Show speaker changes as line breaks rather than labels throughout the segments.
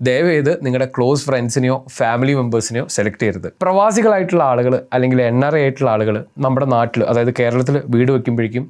ദയവേത് നിങ്ങളുടെ ക്ലോസ് ഫ്രണ്ട്സിനെയോ ഫാമിലി മെമ്പേഴ്സിനെയോ സെലക്ട് ചെയ്യരുത്. പ്രവാസികളായിട്ടുള്ള ആളുകൾ അല്ലെങ്കിൽ എൻ ആർ ഐ ആയിട്ടുള്ള ആളുകൾ നമ്മുടെ നാട്ടിൽ അതായത് കേരളത്തിൽ വീട് വയ്ക്കുമ്പോഴേക്കും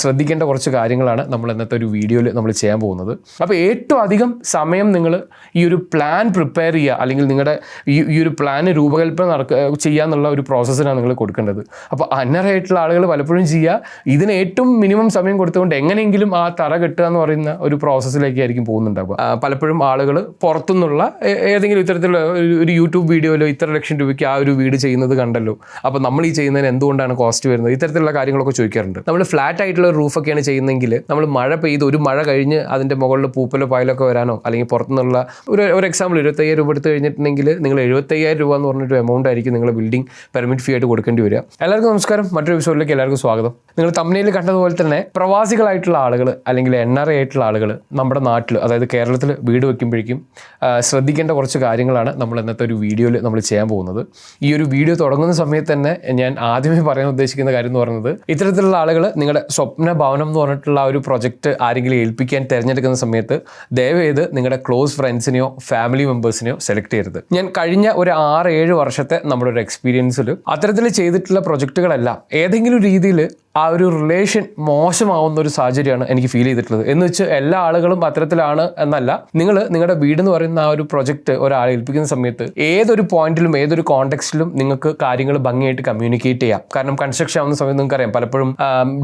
ശ്രദ്ധിക്കേണ്ട കുറച്ച് കാര്യങ്ങളാണ് നമ്മൾ ഇന്നത്തെ ഒരു വീഡിയോയിൽ നമ്മൾ ചെയ്യാൻ പോകുന്നത്. അപ്പോൾ ഏറ്റവും അധികം സമയം നിങ്ങൾ ഈ ഒരു പ്ലാൻ പ്രിപ്പയർ ചെയ്യുക അല്ലെങ്കിൽ നിങ്ങളുടെ ഈ ഒരു പ്ലാൻ രൂപകൽപ്പന നടക്കുക ചെയ്യാന്നുള്ള ഒരു പ്രോസസ്സിനാണ് നിങ്ങൾ കൊടുക്കേണ്ടത്. അപ്പോൾ എൻ ആർ ഐ ആയിട്ടുള്ള ആളുകൾ പലപ്പോഴും ചെയ്യുക ഇതിന് ഏറ്റവും മിനിമം സമയം കൊടുത്തുകൊണ്ട് എങ്ങനെയെങ്കിലും ആ തറ കെട്ടുക എന്ന് പറയുന്ന ഒരു പ്രോസസ്സിലേക്കായിരിക്കും പോകുന്നുണ്ടാവുക. പലപ്പോഴും ആളുകൾ പുറത്തുനിന്നുള്ള ഏതെങ്കിലും ഇത്തരത്തിലുള്ള ഒരു- യൂട്യൂബ് വീഡിയോയിലോ ഇത്ര ലക്ഷം രൂപയ്ക്ക് ആ ഒരു വീട് ചെയ്യുന്നത് കണ്ടല്ലോ. അപ്പോൾ നമ്മൾ ഈ ചെയ്യുന്നതിന് എന്തുകൊണ്ടാണ് കോസ്റ്റ് വരുന്നത്? ഇത്തരത്തിലുള്ള കാര്യങ്ങളൊക്കെ ചോദിക്കാറുണ്ട്. നമ്മൾ ഫ്ലാറ്റ് ആയിട്ടുള്ള റൂഫൊക്കെയാണ് ചെയ്യുന്നതെങ്കിൽ നമ്മൾ മഴ പെയ്ത് ഒരു മഴ കഴിഞ്ഞ് അതിന്റെ മുകളിൽ പൂപ്പലോ പായലൊക്കെ വരാനോ അല്ലെങ്കിൽ പുറത്തുനിന്നുള്ള ഒരു ഒരു എക്സാമ്പിൾ ഇരുപത്തയ്യായിരം രൂപ എടുത്ത് കഴിഞ്ഞിട്ടുണ്ടെങ്കിൽ നിങ്ങൾ എഴുപത്തയ്യായിരം രൂപ എന്ന് പറഞ്ഞിട്ട് എമൗണ്ട് ആയിരിക്കും നിങ്ങൾ ബിൽഡിംഗ് പെർമിറ്റ് ഫീ ആയിട്ട് കൊടുക്കേണ്ടി വരിക. എല്ലാവർക്കും നമസ്കാരം. മറ്റൊരു എപ്പിസോഡിലേക്ക് എല്ലാവർക്കും സ്വാഗതം. നിങ്ങൾ തമ്മിൽ കണ്ടതുപോലെ തന്നെ പ്രവാസികളായിട്ടുള്ള ആളുകൾ അല്ലെങ്കിൽ എൻ ആർ ഐ ആയിട്ടുള്ള ആളുകൾ നമ്മുടെ നാട്ടിൽ അതായത് കേരളത്തിൽ വീട് വെക്കുമ്പോഴേക്കും ആ, ശ്രദ്ധിക്കേണ്ട കുറച്ച് കാര്യങ്ങളാണ് നമ്മൾ ഇന്നത്തെ ഒരു വീഡിയോയിൽ നമ്മൾ ചെയ്യാൻ പോകുന്നത്. ഈ ഒരു വീഡിയോ തുടങ്ങുന്ന സമയത്ത് തന്നെ ഞാൻ ആദ്യമേ പറയാൻ ഉദ്ദേശിക്കുന്ന കാര്യം എന്ന് പറയുന്നത് ഇത്തരത്തിലുള്ള ആളുകൾ നിങ്ങളുടെ സ്വപ്ന ഭവനം എന്ന് പറഞ്ഞിട്ടുള്ള ആ ഒരു പ്രൊജക്റ്റ് ആരെങ്കിലും ഏൽപ്പിക്കാൻ തിരഞ്ഞെടുക്കുന്ന സമയത്ത് ദയവേത് നിങ്ങളുടെ ക്ലോസ് ഫ്രണ്ട്സിനെയോ ഫാമിലി മെമ്പേഴ്സിനെയോ സെലക്ട് ചെയ്യരുത്. ഞാൻ കഴിഞ്ഞ ഒരു ആറ് ഏഴ് വർഷത്തെ നമ്മുടെ ഒരു എക്സ്പീരിയൻസിൽ അത്തരത്തിൽ ചെയ്തിട്ടുള്ള പ്രൊജക്റ്റുകളെല്ലാം ഏതെങ്കിലും രീതിയിൽ ആ ഒരു റിലേഷൻ മോശമാവുന്ന ഒരു സാഹചര്യമാണ് എനിക്ക് ഫീൽ ചെയ്തിട്ടുള്ളത്. എന്ന് വെച്ച് എല്ലാ ആളുകളും അത്തരത്തിലാണ് എന്നല്ല. നിങ്ങൾ നിങ്ങളുടെ വീട് എന്ന് പറയുന്ന ആ ഒരു പ്രൊജക്റ്റ് ഒരാളെ ഏൽപ്പിക്കുന്ന സമയത്ത് ഏതൊരു പോയിന്റിലും ഏതൊരു കോണ്ടെക്സ്റ്റിലും നിങ്ങൾക്ക് കാര്യങ്ങൾ ഭംഗിയായിട്ട് കമ്മ്യൂണിക്കേറ്റ് ചെയ്യാം. കാരണം കൺസ്ട്രക്ഷൻ ആവുന്ന സമയത്ത് നിങ്ങൾക്ക് അറിയാം പലപ്പോഴും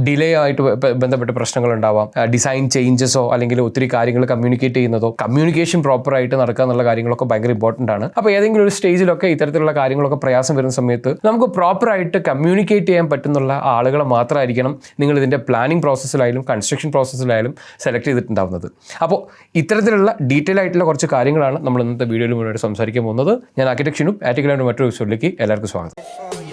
ഡിലേ ആയിട്ട് ബന്ധപ്പെട്ട പ്രശ്നങ്ങൾ ഉണ്ടാവാം. ഡിസൈൻ ചേഞ്ചസോ അല്ലെങ്കിൽ ഒത്തിരി കാര്യങ്ങൾ കമ്മ്യൂണിക്കേറ്റ് ചെയ്യുന്നതോ കമ്മ്യൂണിക്കേഷൻ പ്രോപ്പർ ആയിട്ട് നടക്കുക എന്നുള്ള കാര്യങ്ങളൊക്കെ ഭയങ്കര ഇമ്പോർട്ടന്റ് ആണ്. അപ്പോൾ ഏതെങ്കിലും ഒരു സ്റ്റേജിലൊക്കെ ഇത്തരത്തിലുള്ള കാര്യങ്ങളൊക്കെ പ്രയാസം വരുന്ന സമയത്ത് നമുക്ക് പ്രോപ്പറായിട്ട് കമ്മ്യൂണിക്കേറ്റ് ചെയ്യാൻ പറ്റുന്നുള്ള ആളുകളെ മാത്രമായിരിക്കണം നിങ്ങൾ ഇതിന്റെ പ്ലാനിങ് പ്രോസസ്സിലായാലും കൺസ്ട്രക്ഷൻ പ്രോസസ്സിലായാലും സെലക്ട് ചെയ്തിട്ടുണ്ടാവുന്നത്. അപ്പോൾ ഇത്തരത്തിലുള്ള ഡീറ്റെയിൽ ആയിട്ടുള്ള കുറച്ച് കാര്യങ്ങളാണ് നമ്മൾ ഇന്നത്തെ വീഡിയോയിൽ മുന്നോട്ട് സംസാരിക്കാൻ പോകുന്നത്. ഞാൻ ആർക്കിടെക്ട് ഷിനു മറ്റൊരു എപ്പിസോഡിലേക്ക് എല്ലാവർക്കും സ്വാഗതം.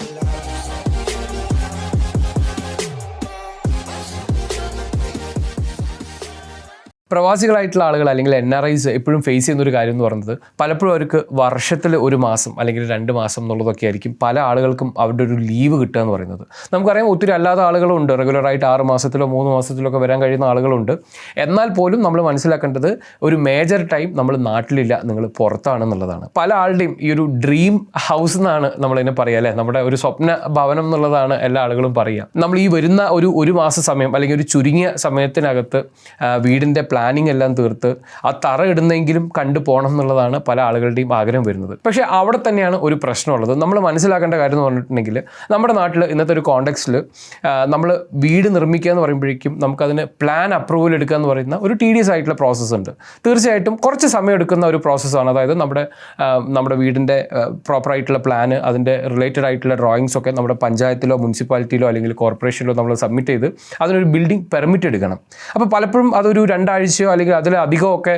പ്രവാസികളായിട്ടുള്ള ആളുകൾ അല്ലെങ്കിൽ എൻ ആർ ഐസ് എപ്പോഴും ഫേസ് ചെയ്യുന്ന ഒരു കാര്യം എന്ന് പറയുന്നത് പലപ്പോഴും അവർക്ക് വർഷത്തിൽ ഒരു മാസം അല്ലെങ്കിൽ രണ്ട് മാസം എന്നുള്ളതൊക്കെ ആയിരിക്കും പല ആളുകൾക്കും അവരുടെ ഒരു ലീവ് കിട്ടുക എന്ന് പറയുന്നത്. നമുക്കറിയാം ഒത്തിരി അല്ലാത്ത ആളുകളുണ്ട്. റെഗുലറായിട്ട് ആറ് മാസത്തിലോ മൂന്ന് മാസത്തിലോ ഒക്കെ വരാൻ കഴിയുന്ന ആളുകളുണ്ട്. എന്നാൽ പോലും നമ്മൾ മനസ്സിലാക്കേണ്ടത് ഒരു മേജർ ടൈം നമ്മൾ നാട്ടിലില്ല നിങ്ങൾ പുറത്താണ് എന്നുള്ളതാണ് പല ആളുടെയും ഈ ഒരു ഡ്രീം ഹൗസ് എന്നാണ് നമ്മളതിനെ പറയുക അല്ലേ? നമ്മുടെ ഒരു സ്വപ്ന ഭവനം എന്നുള്ളതാണ് എല്ലാ ആളുകളും പറയുക. നമ്മൾ ഈ വരുന്ന ഒരു ഒരു മാസ സമയം അല്ലെങ്കിൽ ഒരു ചുരുങ്ങിയ സമയത്തിനകത്ത് വീടിന്റെ പ്ലാനിങ് എല്ലാം തീർത്ത് ആ തറ ഇടുന്നെങ്കിലും കണ്ടു പോകണം എന്നുള്ളതാണ് പല ആളുകളുടെയും ആഗ്രഹം വരുന്നത്. പക്ഷേ അവിടെ തന്നെയാണ് ഒരു പ്രശ്നമുള്ളത്. നമ്മൾ മനസ്സിലാക്കേണ്ട കാര്യം എന്ന് പറഞ്ഞിട്ടുണ്ടെങ്കിൽ നമ്മുടെ നാട്ടിൽ ഇന്നത്തെ ഒരു കോണ്ടെക്സ്റ്റിൽ നമ്മൾ വീട് നിർമ്മിക്കുക എന്ന് പറയുമ്പോഴേക്കും നമുക്കതിന് പ്ലാൻ അപ്രൂവൽ എടുക്കുക എന്ന് പറയുന്ന ഒരു ടി ആയിട്ടുള്ള പ്രോസസ്സ് ഉണ്ട്. തീർച്ചയായിട്ടും കുറച്ച് സമയം എടുക്കുന്ന ഒരു പ്രോസസ്സാണ് അതായത് നമ്മുടെ നമ്മുടെ വീടിന്റെ പ്രോപ്പർ ആയിട്ടുള്ള പ്ലാന് അതിന്റെ റിലേറ്റഡ് ആയിട്ടുള്ള ഡ്രോയിങ്സ് ഒക്കെ നമ്മുടെ പഞ്ചായത്തിലോ മുനിസിപ്പാലിറ്റിയിലോ അല്ലെങ്കിൽ കോർപ്പറേഷനിലോ നമ്മൾ സബ്മിറ്റ് ചെയ്ത് അതിനൊരു ബിൽഡിംഗ് പെർമിറ്റ് എടുക്കണം. അപ്പോൾ പലപ്പോഴും അതൊരു രണ്ടാഴ്ചയോ അല്ലെങ്കിൽ അതിലധികമോ ഒക്കെ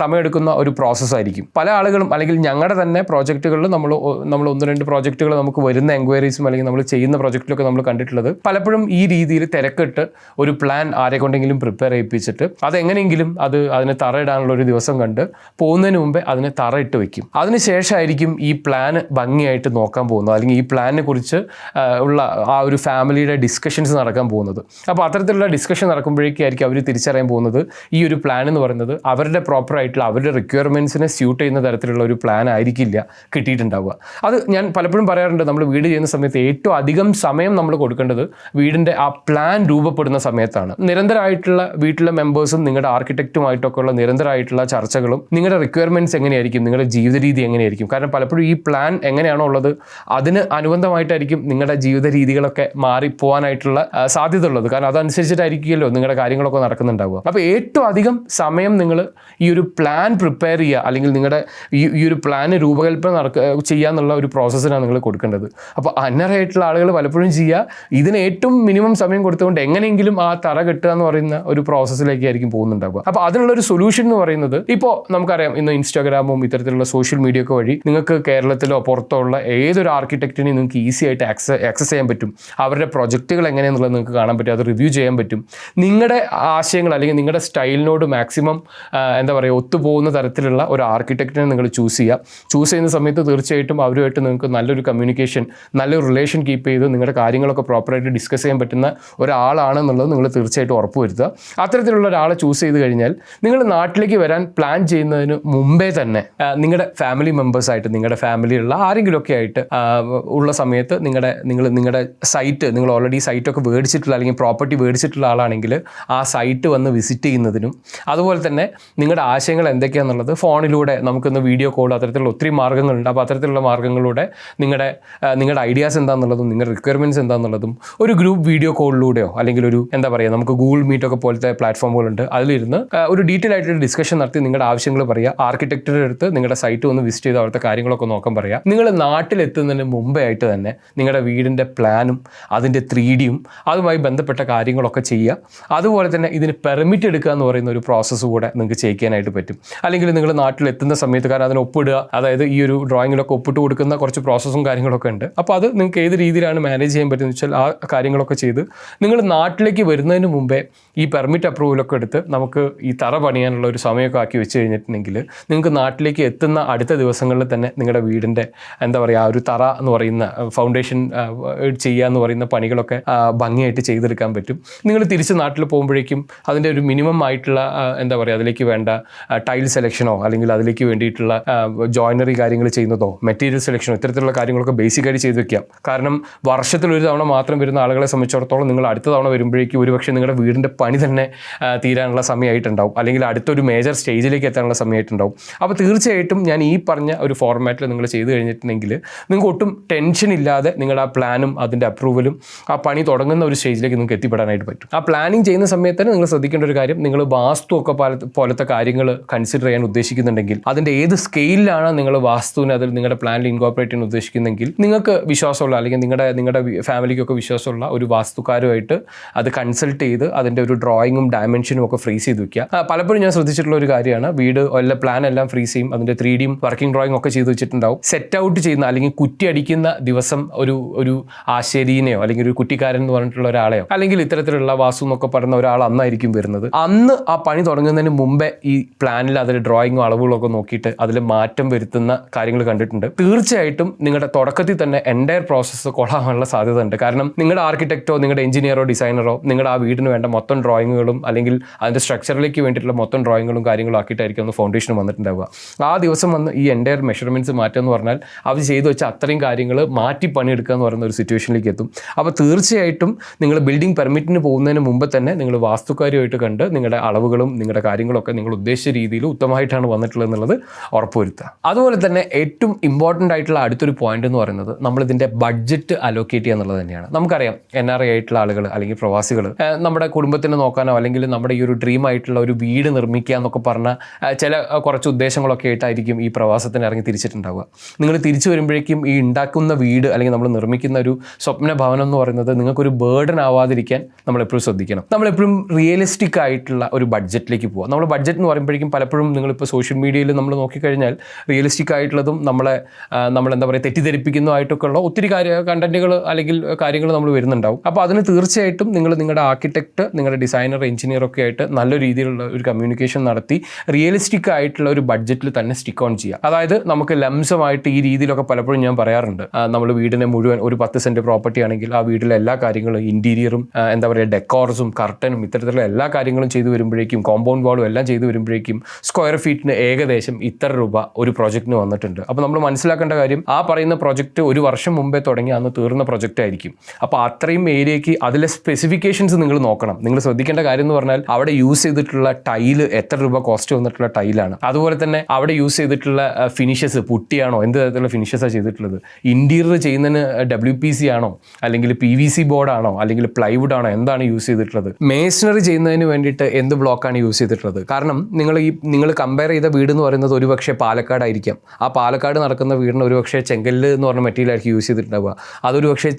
സമയമെടുക്കുന്ന ഒരു പ്രോസസ്സായിരിക്കും പല ആളുകളും അല്ലെങ്കിൽ ഞങ്ങളുടെ തന്നെ പ്രോജക്റ്റുകളിൽ നമ്മൾ നമ്മൾ ഒന്ന് രണ്ട് പ്രോജക്റ്റുകൾ നമുക്ക് വരുന്ന എൻക്വയറീസും അല്ലെങ്കിൽ നമ്മൾ ചെയ്യുന്ന പ്രോജക്റ്റിലൊക്കെ നമ്മൾ കണ്ടിട്ടുള്ളത്. പലപ്പോഴും ഈ രീതിയിൽ തിരക്കിട്ട് ഒരു പ്ലാൻ ആരെ കൊണ്ടെങ്കിലും പ്രിപ്പയർ ചെയ്യിപ്പിച്ചിട്ട് അതെങ്ങനെയെങ്കിലും അത് അതിനെ തറയിടാനുള്ള ഒരു ദിവസം കണ്ട് പോകുന്നതിന് മുമ്പേ അതിനെ തറയിട്ട് വെക്കും. അതിനുശേഷമായിരിക്കും ഈ പ്ലാൻ ഭംഗിയായിട്ട് നോക്കാൻ പോകുന്നത്. അല്ലെങ്കിൽ ഈ പ്ലാനിനെ കുറിച്ച് ഉള്ള ആ ഒരു ഫാമിലിയുടെ ഡിസ്കഷൻസ് നടക്കാൻ പോകുന്നത്. അപ്പോൾ അത്തരത്തിലുള്ള ഡിസ്കഷൻ നടക്കുമ്പോഴേക്കായിരിക്കും അവർ തിരിച്ചറിയാൻ പോകുന്നത് ഈ ഒരു പ്ലാൻ എന്ന് പറയുന്നത് അവരുടെ പ്രോപ്പർ ആയിട്ടുള്ള അവരുടെ റിക്വയർമെന്റ്സിനെ സ്യൂട്ട് ചെയ്യുന്ന തരത്തിലുള്ള ഒരു പ്ലാൻ ആയിരിക്കില്ല കിട്ടിയിട്ടുണ്ടാവുക. അത് ഞാൻ പലപ്പോഴും പറയാറുണ്ട് നമ്മൾ വീട് ചെയ്യുന്ന സമയത്ത് ഏറ്റവും അധികം സമയം നമ്മൾ കൊടുക്കേണ്ടത് വീടിന്റെ ആ പ്ലാൻ രൂപപ്പെടുന്ന സമയത്താണ്. നിരന്തരമായിട്ടുള്ള വീട്ടിലെ മെമ്പേഴ്സും നിങ്ങളുടെ ആർക്കിടെക്റ്റുമായിട്ടൊക്കെ ഉള്ള നിരന്തരമായിട്ടുള്ള ചർച്ചകളും നിങ്ങളുടെ റിക്വയർമെന്റ്സ് എങ്ങനെയായിരിക്കും നിങ്ങളുടെ ജീവിത രീതി എങ്ങനെയായിരിക്കും? കാരണം പലപ്പോഴും ഈ പ്ലാൻ എങ്ങനെയാണോ ഉള്ളത് അതിന് അനുബന്ധമായിട്ടായിരിക്കും നിങ്ങളുടെ ജീവിത രീതികളൊക്കെ മാറി പോകാനായിട്ടുള്ള സാധ്യത ഉള്ളത്. കാരണം അതനുസരിച്ചിട്ടായിരിക്കുമല്ലോ നിങ്ങളുടെ കാര്യങ്ങളൊക്കെ നടക്കുന്നുണ്ടാവുക. അപ്പോൾ ഏറ്റവും അധികം സമയം നിങ്ങൾ ഈ ഒരു പ്ലാൻ പ്രിപ്പയർ ചെയ്യുക അല്ലെങ്കിൽ നിങ്ങളുടെ ഈ ഒരു പ്ലാന് രൂപകൽപ്പന നടക്കുക ചെയ്യാന്നുള്ള ഒരു പ്രോസസ്സിനാണ് നിങ്ങൾ കൊടുക്കേണ്ടത്. അപ്പോൾ അന്നറായിട്ടുള്ള ആളുകൾ പലപ്പോഴും ചെയ്യുക ഇതിന് ഏറ്റവും മിനിമം സമയം കൊടുത്തുകൊണ്ട് എങ്ങനെയെങ്കിലും ആ തറ കെട്ടുക എന്ന് പറയുന്ന ഒരു പ്രോസസ്സിലേക്കായിരിക്കും പോകുന്നുണ്ടാവുക. അപ്പോൾ അതിനുള്ള ഒരു സൊല്യൂഷൻ എന്ന് പറയുന്നത് ഇപ്പോൾ നമുക്കറിയാം ഇന്ന് ഇൻസ്റ്റാഗ്രാമും ഇത്തരത്തിലുള്ള സോഷ്യൽ മീഡിയ ഒക്കെ വഴി നിങ്ങൾക്ക് കേരളത്തിലോ പുറത്തോ ഉള്ള ഏതൊരു ആർക്കിടെക്റ്റിനെ നിങ്ങൾക്ക് ഈസി ആയിട്ട് ആക്സസ് ചെയ്യാൻ പറ്റും. അവരുടെ പ്രൊജക്റ്റുകൾ എങ്ങനെയാണെന്നുള്ളത് നിങ്ങൾക്ക് കാണാൻ പറ്റും അത് റിവ്യൂ ചെയ്യാൻ പറ്റും. നിങ്ങളുടെ ആശയങ്ങൾ അല്ലെങ്കിൽ നിങ്ങളുടെ സ്റ്റൈലിന് സ്റ്റൈലിനോട് മാക്സിമം എന്താ പറയുക ഒത്തുപോകുന്ന തരത്തിലുള്ള ഒരു ആർക്കിടെക്റ്റിനെ നിങ്ങൾ ചൂസ് ചെയ്യുക. ചൂസ് ചെയ്യുന്ന സമയത്ത് തീർച്ചയായിട്ടും അവരുമായിട്ട് നിങ്ങൾക്ക് നല്ലൊരു കമ്മ്യൂണിക്കേഷൻ നല്ലൊരു റിലേഷൻ കീപ്പ് ചെയ്ത് നിങ്ങളുടെ കാര്യങ്ങളൊക്കെ പ്രോപ്പറായിട്ട് ഡിസ്കസ് ചെയ്യാൻ പറ്റുന്ന ഒരാളാണെന്നുള്ളത് നിങ്ങൾ തീർച്ചയായിട്ടും ഉറപ്പുവരുത്തുക അത്തരത്തിലുള്ള ഒരാളെ ചൂസ് ചെയ്ത് കഴിഞ്ഞാൽ നിങ്ങൾ നാട്ടിലേക്ക് വരാൻ പ്ലാൻ ചെയ്യുന്നതിന് മുമ്പേ തന്നെ നിങ്ങളുടെ ഫാമിലി മെമ്പേഴ്സായിട്ട് നിങ്ങളുടെ ഫാമിലിയുള്ള ആരെങ്കിലുമൊക്കെ ആയിട്ട് ഉള്ള സമയത്ത് നിങ്ങളുടെ നിങ്ങൾ നിങ്ങളുടെ സൈറ്റ് നിങ്ങൾ ഓൾറെഡി സൈറ്റൊക്കെ മേടിച്ചിട്ടുള്ള അല്ലെങ്കിൽ പ്രോപ്പർട്ടി മേടിച്ചിട്ടുള്ള ആളാണെങ്കിൽ ആ സൈറ്റ് വന്ന് വിസിറ്റ് ചെയ്യുന്നതിനും അതുപോലെ തന്നെ നിങ്ങളുടെ ആശയങ്ങൾ എന്തൊക്കെയാണെന്നുള്ളത് ഫോണിലൂടെ നമുക്കൊന്ന് വീഡിയോ കോൾ അത്തരത്തിലുള്ള ഒത്തിരി മാർഗങ്ങളുണ്ട് അപ്പോൾ അത്തരത്തിലുള്ള മാർഗങ്ങളിലൂടെ നിങ്ങളുടെ നിങ്ങളുടെ ഐഡിയാസ് എന്താണെന്നുള്ളതും നിങ്ങളുടെ റിക്വയർമെന്റ്സ് എന്താണെന്നുള്ളതും ഒരു ഗ്രൂപ്പ് വീഡിയോ കോളിലൂടെയോ അല്ലെങ്കിൽ ഒരു എന്താ പറയുക നമുക്ക് ഗൂഗിൾ മീറ്റ് ഒക്കെ പോലത്തെ പ്ലാറ്റ്ഫോമുകളുണ്ട് അതിലിരുന്ന് ഒരു ഡീറ്റെയിൽ ആയിട്ടൊരു ഡിസ്കഷൻ നടത്തി നിങ്ങളുടെ ആവശ്യങ്ങൾ പറയുക ആർക്കിടെക്റ്റിന്റെ അടുത്ത് നിങ്ങളുടെ സൈറ്റ് ഒന്ന് വിസിറ്റ് ചെയ്ത് അവിടുത്തെ കാര്യങ്ങളൊക്കെ നോക്കാൻ പറയുക നിങ്ങൾ നാട്ടിലെത്തുന്നതിന് മുമ്പേ ആയിട്ട് തന്നെ നിങ്ങളുടെ വീടിന്റെ പ്ലാനും അതിന്റെ ത്രീ ഡിയും അതുമായി ബന്ധപ്പെട്ട കാര്യങ്ങളൊക്കെ ചെയ്യുക അതുപോലെ തന്നെ ഇതിന് പെർമിറ്റ് എടുക്കുക എന്ന് പറയുന്ന ഒരു പ്രോസസ്സ് കൂടെ നിങ്ങൾക്ക് ചെയ്യിക്കാനായിട്ട് പറ്റും. അല്ലെങ്കിൽ നിങ്ങൾ നാട്ടിൽ എത്തുന്ന സമയത്ത് കാരണം അതിന് ഒപ്പിടുക അതായത് ഈ ഒരു ഡ്രോയിങ്ങിലൊക്കെ ഒപ്പിട്ട് കൊടുക്കുന്ന കുറച്ച് പ്രോസസ്സും കാര്യങ്ങളൊക്കെ ഉണ്ട്. അപ്പോൾ അത് നിങ്ങൾക്ക് ഏത് രീതിയിലാണ് മാനേജ് ചെയ്യാൻ പറ്റുന്നത് വെച്ചാൽ ആ കാര്യങ്ങളൊക്കെ ചെയ്ത് നിങ്ങൾ നാട്ടിലേക്ക് വരുന്നതിന് മുമ്പേ ഈ പെർമിറ്റ് അപ്രൂവലൊക്കെ എടുത്ത് നമുക്ക് ഈ തറ പണിയാനുള്ള ഒരു സമയമൊക്കെ ആക്കി വെച്ച് കഴിഞ്ഞിട്ടുണ്ടെങ്കിൽ നിങ്ങൾക്ക് നാട്ടിലേക്ക് എത്തുന്ന അടുത്ത ദിവസങ്ങളിൽ തന്നെ നിങ്ങളുടെ വീടിന്റെ എന്താ പറയുക ആ ഒരു തറ എന്ന് പറയുന്ന ഫൗണ്ടേഷൻ ചെയ്യുക എന്ന് പറയുന്ന പണികളൊക്കെ ഭംഗിയായിട്ട് ചെയ്തെടുക്കാൻ പറ്റും. നിങ്ങൾ തിരിച്ച് നാട്ടിൽ പോകുമ്പോഴേക്കും അതിന്റെ ഒരു മിനിമം ആയിട്ടുള്ള ആ, എന്താ പറയുക അതിലേക്ക് വേണ്ട ടൈൽ സെലക്ഷനോ അല്ലെങ്കിൽ അതിലേക്ക് വേണ്ടിയിട്ടുള്ള ജോയിനറി കാര്യങ്ങൾ ചെയ്യുന്നതോ മെറ്റീരിയൽ സെലക്ഷനോ ഇത്തരത്തിലുള്ള കാര്യങ്ങളൊക്കെ ബേസിക്കായിട്ട് ചെയ്ത് വെക്കാം. കാരണം വർഷത്തിൽ ഒരു തവണ മാത്രം വരുന്ന ആളുകളെ സംബന്ധിച്ചിടത്തോളം നിങ്ങൾ അടുത്ത തവണ വരുമ്പോഴേക്കും ഒരുപക്ഷെ നിങ്ങളുടെ വീടിന്റെ പണി തന്നെ തീരാനുള്ള സമയമായിട്ടുണ്ടാവും. അല്ലെങ്കിൽ അടുത്തൊരു മേജർ സ്റ്റേജിലേക്ക് എത്താനുള്ള സമയമായിട്ടുണ്ടാവും. അപ്പോൾ തീർച്ചയായിട്ടും ഞാൻ ഈ പറഞ്ഞ ഒരു ഫോർമാറ്റിൽ നിങ്ങൾ ചെയ്ത് കഴിഞ്ഞിട്ടുണ്ടെങ്കിൽ നിങ്ങൾക്ക് ഒട്ടും ടെൻഷൻ ഇല്ലാതെ നിങ്ങളുടെ ആ പ്ലാനും അതിന്റെ അപ്രൂവലും ആ പണി തുടങ്ങുന്ന ഒരു സ്റ്റേജിലേക്ക് നിങ്ങൾക്ക് എത്തിപ്പെടാനായിട്ട് പറ്റും. ആ പ്ലാനിങ് ചെയ്യുന്ന സമയത്ത് തന്നെ നിങ്ങൾ ശ്രദ്ധിക്കേണ്ട ഒരു കാര്യം നിങ്ങൾ വാസ്തു ഒക്കെ പോലത്തെ കാര്യങ്ങൾ കൺസിഡർ ചെയ്യാൻ ഉദ്ദേശിക്കുന്നുണ്ടെങ്കിൽ അതിന്റെ ഏത് സ്കെയിലാണ് നിങ്ങൾ വാസ്തുവിനെ അതിൽ നിങ്ങളുടെ പ്ലാനിൽ ഇൻകോപ്പറേറ്റ് ചെയ്യാൻ ഉദ്ദേശിക്കുന്നെങ്കിൽ നിങ്ങൾക്ക് വിശ്വാസമുള്ള അല്ലെങ്കിൽ നിങ്ങളുടെ നിങ്ങളുടെ ഫാമിലിക്കൊക്കെ വിശ്വാസമുള്ള ഒരു വാസ്തുക്കാരുമായിട്ട് അത് കൺസൾട്ട് ചെയ്ത് അതിന്റെ ഒരു ഡ്രോയിങ്ങും ഡയമെൻഷനും ഒക്കെ ഫ്രീസ് ചെയ്ത് വെക്കുക. പലപ്പോഴും ഞാൻ ശ്രദ്ധിച്ചിട്ടുള്ള ഒരു കാര്യമാണ്. വീട് എല്ലാ പ്ലാൻ എല്ലാം ഫ്രീസ് ചെയ്യും. അതിന്റെ ത്രീ ഡിയും വർക്കിംഗ് ഡ്രോയിങ് ഒക്കെ ചെയ്ത് വെച്ചിട്ടുണ്ടാവും. സെറ്റ് ഔട്ട് ചെയ്യുന്ന അല്ലെങ്കിൽ കുറ്റി അടിക്കുന്ന ദിവസം ഒരു ഒരു ആശേരീനെയോ അല്ലെങ്കിൽ ഒരു കുറ്റിക്കാരൻ എന്ന് പറഞ്ഞിട്ടുള്ള ഒരാളെയോ അല്ലെങ്കിൽ ഇത്തരത്തിലുള്ള വാസു എന്നൊക്കെ പറയുന്ന ഒരാൾ അന്നായിരിക്കും വരുന്നത്. അന്ന് ആ പണി തുടങ്ങുന്നതിന് മുമ്പേ ഈ പ്ലാനിൽ അതിൽ ഡ്രോയിങ്ങും അളവുകളും ഒക്കെ നോക്കിയിട്ട് അതിൽ മാറ്റം വരുത്തുന്ന കാര്യങ്ങൾ കണ്ടിട്ടുണ്ട്. തീർച്ചയായിട്ടും നിങ്ങളുടെ തുടക്കത്തിൽ തന്നെ എന്റയർ പ്രോസസ്സ് കൊള്ളാനുള്ള സാധ്യത ഉണ്ട് കാരണം നിങ്ങളുടെ ആർക്കിടെക്റ്റോ നിങ്ങളുടെ എഞ്ചിനീയറോ ഡിസൈനറോ നിങ്ങളുടെ ആ വീടിന് വേണ്ട മൊത്തം ഡ്രോയിങ്ങുകളും അല്ലെങ്കിൽ അതിന്റെ സ്ട്രക്ചറിലേക്ക് വേണ്ടിയിട്ടുള്ള മൊത്തം ഡ്രോയിങ്ങുകളും കാര്യങ്ങളും ആക്കിയിട്ടായിരിക്കും ഒന്ന് ഫൗണ്ടേഷൻ വന്നിട്ടുണ്ടാവുക. ആ ദിവസം വന്ന് ഈ എന്റയർ മെഷർമെന്റ്സ് മാറ്റുക എന്ന് പറഞ്ഞാൽ അവർ ചെയ്തു വെച്ച അത്രയും കാര്യങ്ങൾ മാറ്റി പണിയെടുക്കുക എന്ന് പറയുന്ന ഒരു സിറ്റുവേഷനിലേക്ക് എത്തും. അപ്പോൾ തീർച്ചയായിട്ടും നിങ്ങൾ ബിൽഡിംഗ് പെർമിറ്റിന് പോകുന്നതിന് മുമ്പ് തന്നെ നിങ്ങൾ വാസ്തുക്കാരുമായിട്ട് കണ്ട് നിങ്ങളുടെ അളവുകളും നിങ്ങളുടെ കാര്യങ്ങളൊക്കെ നിങ്ങൾ ഉദ്ദേശിച്ച രീതിയിൽ ഉത്തമമായിട്ടാണ് വന്നിട്ടുള്ളത് എന്നുള്ളത് ഉറപ്പുവരുത്തുക. അതുപോലെ തന്നെ ഏറ്റവും ഇമ്പോർട്ടന്റ് ആയിട്ടുള്ള അടുത്തൊരു പോയിന്റ് എന്ന് പറയുന്നത് നമ്മളിതിന്റെ ബഡ്ജറ്റ് അലോക്കേറ്റ് ചെയ്യുക എന്നുള്ളത് തന്നെയാണ്. നമുക്കറിയാം എൻ ആർ ഐ ആയിട്ടുള്ള ആളുകൾ അല്ലെങ്കിൽ പ്രവാസികൾ നമ്മുടെ കുടുംബത്തിനെ നോക്കാനോ അല്ലെങ്കിൽ നമ്മുടെ ഈ ഒരു ഡ്രീം ആയിട്ടുള്ള ഒരു വീട് നിർമ്മിക്കുക എന്നൊക്കെ പറഞ്ഞ ചില കുറച്ച് ഉദ്ദേശങ്ങളൊക്കെ ആയിട്ടായിരിക്കും ഈ പ്രവാസത്തിന് ഇറങ്ങി തിരിച്ചിട്ടുണ്ടാവുക. നിങ്ങൾ തിരിച്ചു വരുമ്പോഴേക്കും ഈ ഉണ്ടാക്കുന്ന വീട് അല്ലെങ്കിൽ നമ്മൾ നിർമ്മിക്കുന്ന ഒരു സ്വപ്ന ഭവനം എന്ന് പറയുന്നത് നിങ്ങൾക്കൊരു ബേർഡൻ ആവാതിരിക്കാൻ നമ്മൾ എപ്പോഴും ശ്രദ്ധിക്കണം. നമ്മളെപ്പോഴും റിയലിസ്റ്റിക് ആയിട്ടുള്ള ഒരു ബഡ്ജറ്റിലേക്ക് പോവുക നമ്മൾ ബഡ്ജറ്റ് എന്ന് പറയുമ്പോഴേക്കും പലപ്പോഴും നിങ്ങളിപ്പോൾ സോഷ്യൽ മീഡിയയിൽ നമ്മൾ നോക്കിക്കഴിഞ്ഞാൽ റിയലിസ്റ്റിക് ആയിട്ടുള്ളതും നമ്മളെ നമ്മളെന്താ പറയുക തെറ്റിദ്ധരിപ്പിക്കുന്നതായിട്ടൊക്കെ ഉള്ള ഒത്തിരി കാര്യ കണ്ടന്റുകൾ അല്ലെങ്കിൽ കാര്യങ്ങൾ നമ്മൾ വരുന്നുണ്ടാവും. അപ്പോൾ അതിന് തീർച്ചയായിട്ടും നിങ്ങൾ നിങ്ങളുടെ ആർക്കിടെക്ട് നിങ്ങളുടെ ഡിസൈനർ എഞ്ചിനീയർ ഒക്കെ ആയിട്ട് നല്ല രീതിയിലുള്ള ഒരു കമ്മ്യൂണിക്കേഷൻ നടത്തി റിയലിസ്റ്റിക് ആയിട്ടുള്ള ഒരു ബഡ്ജറ്റിൽ തന്നെ സ്റ്റിക്ക് ഓൺ ചെയ്യുക അതായത് നമുക്ക് ലംസമായിട്ട് ഈ രീതിയിലൊക്കെ പലപ്പോഴും ഞാൻ പറയാറുണ്ട്. നമ്മൾ വീടിനെ മുഴുവൻ ഒരു പത്ത് സെന്റ് പ്രോപ്പർട്ടി ആണെങ്കിൽ ആ വീട്ടിലെ എല്ലാ കാര്യങ്ങളും ഇന്റീരിയറും എന്താ പറയുക ഡെക്കോർസും കർട്ടനും ഇത്തരത്തിലുള്ള എല്ലാ കാര്യങ്ങളും ചെയ്തു വരുമ്പോഴേക്കും കോമ്പൗണ്ട് വാളും എല്ലാം ചെയ്തു വരുമ്പോഴേക്കും സ്ക്വയർ ഫീറ്റിന് ഏകദേശം ഇത്ര രൂപ ഒരു പ്രോജക്റ്റിന് വന്നിട്ടുണ്ട്. അപ്പോൾ നമ്മൾ മനസ്സിലാക്കേണ്ട കാര്യം ആ പറയുന്ന പ്രോജക്റ്റ് ഒരു വർഷം മുമ്പേ തുടങ്ങി അന്ന് തീർന്ന പ്രോജക്റ്റ് ആയിരിക്കും. അപ്പോൾ അത്രയും ഏരിയയ്ക്ക് അതിലെ സ്പെസിഫിക്കേഷൻസ് നിങ്ങൾ നോക്കണം. നിങ്ങൾ ശ്രദ്ധിക്കേണ്ട കാര്യം എന്ന് പറഞ്ഞാൽ അവിടെ യൂസ് ചെയ്തിട്ടുള്ള ടൈൽ എത്ര രൂപ കോസ്റ്റ് വന്നിട്ടുള്ള ടൈലാണ് അതുപോലെ തന്നെ അവിടെ യൂസ് ചെയ്തിട്ടുള്ള ഫിനിഷസ് പുട്ടിയാണോ എന്ത് തരത്തിലുള്ള ഫിനിഷസാണ് ചെയ്തിട്ടുള്ളത്? ഇന്റീരിയർ ചെയ്യുന്നതിന് ഡബ്ല്യു പി സി ആണോ? അല്ലെങ്കിൽ പി വി സി ബോർഡാണോ അല്ലെങ്കിൽ പ്ലൈവുഡ് ആണോ? എന്താണ് യൂസ് ചെയ്തിട്ടുള്ളത്? മേസണറി ചെയ്യുന്നതിന് വേണ്ടിയിട്ട് എന്ത് ബ്ലോക്കാണ് യൂസ് ചെയ്തിട്ടുള്ളത്. കാരണം നിങ്ങൾ ഈ നിങ്ങൾ കമ്പയർ ചെയ്ത വീട് എന്ന് പറയുന്നത് ഒരുപക്ഷെ പാലക്കാടായിരിക്കാം. ആ പാലക്കാട് നടക്കുന്ന വീടിന് ഒരുപക്ഷെ ചെങ്കല്ല് എന്ന് പറഞ്ഞ മെറ്റീരിയൽ ആയിരിക്കും യൂസ് ചെയ്തിട്ടുണ്ടാവുക. അതൊരു പക്ഷേ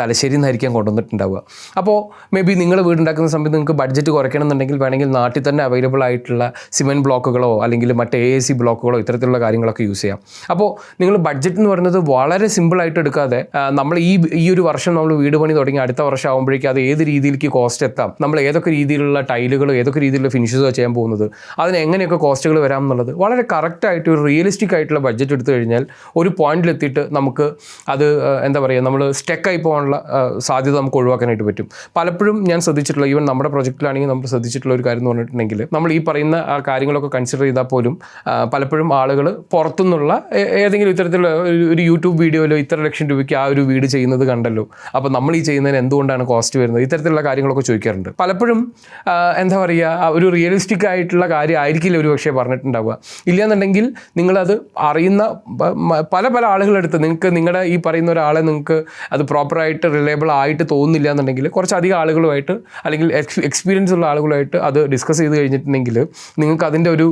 തലശ്ശേരിയിൽ നിന്നായിരിക്കാം കൊണ്ടുവന്നിട്ടുണ്ടാവുക. അപ്പോൾ മേ ബി നിങ്ങൾ വീടുണ്ടാക്കുന്ന സമയത്ത് നിങ്ങൾക്ക് ബഡ്ജറ്റ് കുറയ്ക്കണം എന്നുണ്ടെങ്കിൽ വേണമെങ്കിൽ നാട്ടിൽ തന്നെ അവൈലബിൾ ആയിട്ടുള്ള സിമെന്റ് ബ്ലോക്കുകളോ അല്ലെങ്കിൽ മറ്റ് എ സി ബ്ലോക്കുകളോ ഇത്തരത്തിലുള്ള കാര്യങ്ങളൊക്കെ യൂസ് ചെയ്യാം. അപ്പോൾ നിങ്ങൾ ബഡ്ജറ്റ് എന്ന് പറയുന്നത് വളരെ സിമ്പിളായിട്ട് എടുക്കാതെ നമ്മൾ ഈ ഈ ഒരു വർഷം നമ്മൾ വീട് പണി തുടങ്ങി അടുത്ത വർഷം ആകുമ്പോഴേക്കും അത് ഏത് രീതിയിലേക്ക് കോസ്റ്റ് എത്താം നമ്മൾ ഏതൊക്കെ രീതിയിലുള്ള ടൈലുകൾ ഏതൊക്കെ രീതിയിലുള്ള ഫിനിഷസ് ചെയ്യാൻ പോകുന്നത്. അതിന് എങ്ങനെയൊക്കെ കോസ്റ്റുകൾ വരാം എന്നുള്ളത് വളരെ കറക്റ്റായിട്ട് ഒരു റിയലിസ്റ്റിക് ആയിട്ടുള്ള ബഡ്ജറ്റ് എടുത്തു കഴിഞ്ഞാൽ ഒരു പോയിന്റിലെത്തിയിട്ട് നമുക്ക് അത് എന്താ പറയുക നമ്മൾ സ്റ്റെക്കായി പോകാനുള്ള സാധ്യത നമുക്ക് ഒഴിവാക്കാനായിട്ട് പറ്റും. പലപ്പോഴും ഞാൻ ശ്രദ്ധിച്ചിട്ടുള്ള ഈവൻ നമ്മുടെ പ്രൊജക്റ്റിലാണെങ്കിൽ നമ്മൾ ശ്രദ്ധിച്ചിട്ടുള്ള ഒരു കാര്യം എന്ന് പറഞ്ഞിട്ടുണ്ടെങ്കിൽ നമ്മൾ ഈ പറയുന്ന ആ കാര്യങ്ങളൊക്കെ കൺസിഡർ ചെയ്താൽ പോലും പലപ്പോഴും ആളുകൾ പുറത്തുനിന്നുള്ള ഏതെങ്കിലും ഇത്തരത്തിലുള്ള ഒരു- യൂട്യൂബ് വീഡിയോയിലോ ഇത്ര ലക്ഷം രൂപയ്ക്ക് ആ ഒരു വീട് ചെയ്യുന്നത് കണ്ടല്ലോ. അപ്പോൾ നമ്മൾ ഈ ചെയ്യുന്നതിന് എന്തുകൊണ്ടാണ് കോസ്റ്റ് വരുന്നത്? ഇത്തരത്തിലുള്ള കാര്യങ്ങളൊക്കെ ചോദിക്കാറുണ്ട്. പലപ്പോഴും എന്താ പറയുക ഒരു റിയലിസ്റ്റിക് ആയിട്ടുള്ള കാര്യം ആയിരിക്കില്ല ഒരു പക്ഷേ പറഞ്ഞിട്ടുണ്ടാവുക. ഇല്ലയെന്നുണ്ടെങ്കിൽ നിങ്ങളത് അറിയുന്ന പല പല ആളുകളെടുത്ത് നിങ്ങൾക്ക് നിങ്ങളുടെ ഈ പറയുന്ന ഒരാളെ നിങ്ങൾക്ക് അത് പ്രോപ്പറായിട്ട് റിലയബിൾ ആയിട്ട് തോന്നുന്നില്ല എന്നുണ്ടെങ്കിൽ കുറച്ചധികം ആളുകളുമായിട്ട് അല്ലെങ്കിൽ എക്സ്പീരിയൻസ് ഉള്ള ആളുകളുമായിട്ട് അത് ഡിസ്കസ് ചെയ്ത് കഴിഞ്ഞിട്ടുണ്ടെങ്കിൽ നിങ്ങൾക്ക് അതിന്റെ ഒരു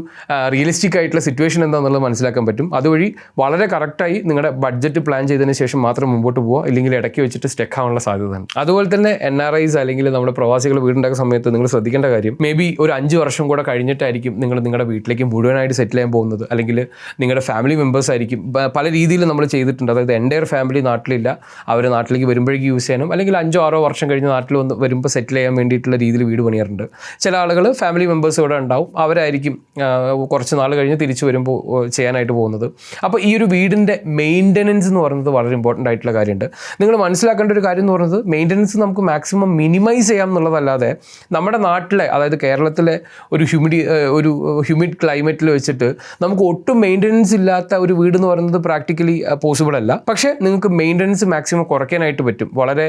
റിയലിസ്റ്റിക് ആയിട്ടുള്ള സിറ്റുവേഷൻ എന്താണെന്നുള്ളത് മനസ്സിലാക്കാൻ പറ്റും. അതുവഴി വളരെ കറക്റ്റായി നിങ്ങളുടെ ബഡ്ജറ്റ് പ്ലാൻ ചെയ്തതിന് ശേഷം മാത്രം മുമ്പോട്ട് പോവുക. ഇല്ലെങ്കിൽ ഇടയ്ക്ക് വെച്ചിട്ട് സ്റ്റെക്ക് ആവാനുള്ള സാധ്യതയാണ് അതുപോലെ തന്നെ എൻ ആർ ഐസ് അല്ലെങ്കിൽ നമ്മുടെ പ്രവാസികൾ വീടുണ്ടാക്കുന്ന സമയത്ത് നിങ്ങൾ ശ്രദ്ധിക്കേണ്ട കാര്യം മേ ബി ഒരു അഞ്ച് വർഷം കൂടെ കഴിഞ്ഞിട്ടായിരിക്കും നിങ്ങൾ നിങ്ങളുടെ വീട്ടിലേക്ക് മുഴുവനായിട്ട് സെറ്റിൽ ചെയ്യാൻ പോകുന്നത്. അല്ലെങ്കിൽ നിങ്ങളുടെ ഫാമിലി മെമ്പേഴ്സ് ആയിരിക്കും. പല രീതിയിൽ നമ്മൾ ചെയ്തിട്ടുണ്ട്. അതായത് എന്റെ ഫാമിലി നാട്ടിലില്ല. അവർ നാട്ടിലേക്ക് വരുമ്പോഴേക്ക് യൂസ് ചെയ്യാനും അല്ലെങ്കിൽ അഞ്ചോ ആറോ വർഷം കഴിഞ്ഞ് നാട്ടിൽ വന്ന് വരുമ്പോൾ സെറ്റിൽ ചെയ്യാൻ വേണ്ടിയിട്ടുള്ള രീതിയിൽ വീട് പണിയാറുണ്ട്. ചില ആളുകൾ ഫാമിലി മെമ്പേഴ്സ് ഇവിടെ ഉണ്ടാവും. അവരായിരിക്കും കുറച്ച് നാൾ കഴിഞ്ഞ് തിരിച്ചു വരുമ്പോൾ ചെയ്യാനായിട്ട് പോകുന്നത്. അപ്പോൾ ഈ ഒരു വീടിന്റെ മെയിന്റനൻസ് എന്ന് പറയുന്നത് വളരെ ഇമ്പോർട്ടന്റ് ആയിട്ടുള്ള കാര്യമുണ്ട്. നിങ്ങൾ മനസ്സിലാക്കേണ്ട ഒരു കാര്യം എന്ന് പറയുന്നത് മെയിന്റനൻസ് നമുക്ക് മാക്സിമം മിനിമൈസ് ചെയ്യാം എന്നുള്ളതല്ലാതെ നമ്മുടെ നാട്ടിലെ അതായത് കേരളത്തിലെ ഒരു ഹ്യൂമിഡി ഒരു ഹ്യൂമിഡ് ക്ലൈമറ്റിൽ വെച്ചിട്ട് നമുക്ക് ഒട്ടും മെയിന്റനൻസ് ഇല്ലാത്ത ഒരു വീട് എന്ന് പറയുന്നത് പ്രാക്ടിക്കലി പോസിബിൾ അല്ല. പക്ഷേ നിങ്ങൾക്ക് മെയിന്റനൻസ് മാക്സിമം കുറയ്ക്കാനായിട്ട് പറ്റും. വളരെ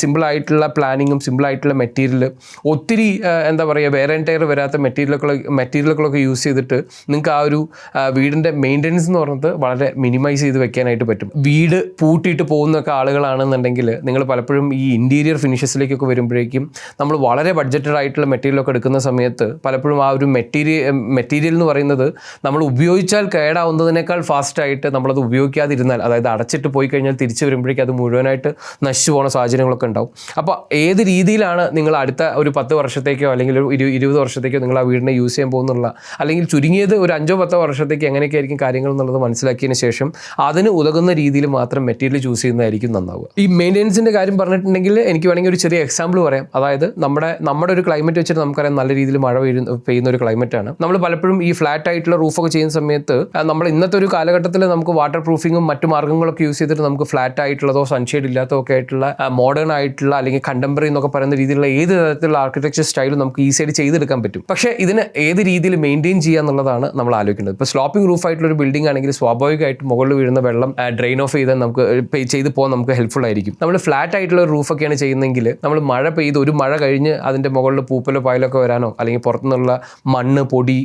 സിമ്പിളായിട്ടുള്ള പ്ലാനിങ്ങും സിമ്പിളായിട്ടുള്ള മെറ്റീരിയൽ ഒത്തിരി എന്താ പറയുക വേറെ ടയർ വരാത്ത മെറ്റീരിയലുകളൊക്കെ മെറ്റീരിയലുകളൊക്കെ യൂസ് ചെയ്തിട്ട് നിങ്ങൾക്ക് ആ ഒരു വീടിന്റെ മെയിന്റനൻസ് എന്ന് പറയുന്നത് വളരെ മിനിമൈസ് ചെയ്ത് വെക്കാനായിട്ട് പറ്റും. വീട് പൂട്ടിയിട്ട് പോകുന്നൊക്കെ ആളുകളാണെന്നുണ്ടെങ്കിൽ നിങ്ങൾ പലപ്പോഴും ഈ ഇന്റീരിയർ ഫിനിഷസിലേക്കൊക്കെ വരുമ്പോഴേക്കും നമ്മൾ വളരെ ബഡ്ജറ്റഡ് ആയിട്ടുള്ള മെറ്റീരിയലൊക്കെ എടുക്കുന്ന സമയത്ത് പലപ്പോഴും ആ ഒരു മെറ്റീരിയൽ മെറ്റീരിയൽ എന്ന് പറയുന്നത് നമ്മൾ ഉപയോഗിച്ചാൽ കേടാവുന്നതിനേക്കാൾ ഫാസ്റ്റായിട്ട് നമ്മളത് ഉപയോഗിക്കാതിരുന്നാൽ അതായത് അടച്ചിട്ട് പോയി കഴിഞ്ഞാൽ തിരിച്ചു വരുമ്പോഴേക്കും അത് മുഴുവനായിട്ട് നശിച്ചു പോകുന്ന സാഹചര്യങ്ങളൊക്കെ ഉണ്ടാവും. അപ്പോൾ ഏത് രീതിയിലാണ് നിങ്ങൾ അടുത്ത ഒരു പത്ത് വർഷത്തേക്കോ അല്ലെങ്കിൽ ഒരു ഇരു ഇരുപത് വർഷത്തേക്കോ നിങ്ങൾ ആ വീടിനെ യൂസ് ചെയ്യാൻ പോകുന്നുള്ള അല്ലെങ്കിൽ ചുരുങ്ങിയത് ഒരു അഞ്ചോ പത്തോ വർഷത്തേക്ക് എങ്ങനെയൊക്കെ ആയിരിക്കും കാര്യങ്ങൾ എന്നുള്ളത് മനസ്സിലാക്കിയതിന് ശേഷം അതിന് ഉതകുന്ന രീതിയിൽ മാത്രം മെറ്റീരിയൽ ചൂസ് ചെയ്യുന്നതായിരിക്കും നന്നാവുക. ഈ മെയിന്റെനൻസിന്റെ കാര്യം പറഞ്ഞിട്ടുണ്ടെങ്കിൽ എനിക്ക് വേണമെങ്കിൽ ഒരു ചെറിയ എക്സാമ്പിൾ പറയാം. അതായത് നമ്മുടെ നമ്മുടെ ഒരു ക്ലൈമറ്റ് വെച്ചിട്ട് നമുക്കറിയാം നല്ല രീതിയിൽ മഴ പെയ്യുന്ന പെയ്യുന്ന ഒരു ആണ്. നമ്മൾ പലപ്പോഴും ഈ ഫ്ലാറ്റ് ആയിട്ടുള്ള റൂഫൊക്കെ ചെയ്യുന്ന സമയത്ത് നമ്മൾ ഇന്നത്തെ ഒരു കാലഘട്ടത്തിൽ നമുക്ക് വാട്ടർ പ്രൂഫിങ്ങും മറ്റു മാർഗങ്ങളൊക്കെ യൂസ് ചെയ്തിട്ട് നമുക്ക് ഫ്ലാറ്റ് ആയിട്ടുള്ളതോ സൺഷെയ്ഡ് ഇല്ലാത്തതോ ഒക്കെ ആയിട്ടുള്ള മോഡേൺ ആയിട്ടുള്ള അല്ലെങ്കിൽ കണ്ടംപററി എന്നൊക്കെ പറയുന്ന രീതിയിലുള്ള ഏത് തരത്തിലുള്ള ആർക്കിടെക്ചർ സ്റ്റൈലും നമുക്ക് ഈസി ആയിട്ട് ചെയ്തെടുക്കാൻ പറ്റും. പക്ഷേ ഇതിന് ഏത് രീതിയിൽ മെയിന്റെയിൻ ചെയ്യുക എന്നുള്ളതാണ് നമ്മൾ ആലോചിക്കേണ്ടത്. ഇപ്പോൾ സ്ലോപ്പിംഗ് റൂഫ് ആയിട്ടുള്ള ഒരു ബിൽഡിംഗ് ആണെങ്കിൽ സ്വാഭാവികമായിട്ട് മുകളിൽ വീഴുന്ന വെള്ളം ഡ്രെയിൻ ഓഫ് ചെയ്താൽ നമുക്ക് ചെയ്ത് പോകാൻ നമുക്ക് ഹെൽപ്ഫുൾ ആയിരിക്കും. നമ്മൾ ഫ്ലാറ്റ് ആയിട്ടുള്ള റൂഫൊക്കെയാണ് ചെയ്യുന്നതെങ്കിൽ നമ്മൾ മഴ പെയ്ത് ഒരു മഴ കഴിഞ്ഞ് അതിന്റെ മുകളിൽ പൂപ്പലോ പായലോ ഒക്കെ വരാനോ അല്ലെങ്കിൽ പുറത്തുനിന്നുള്ള മണ്ണ് പൊടി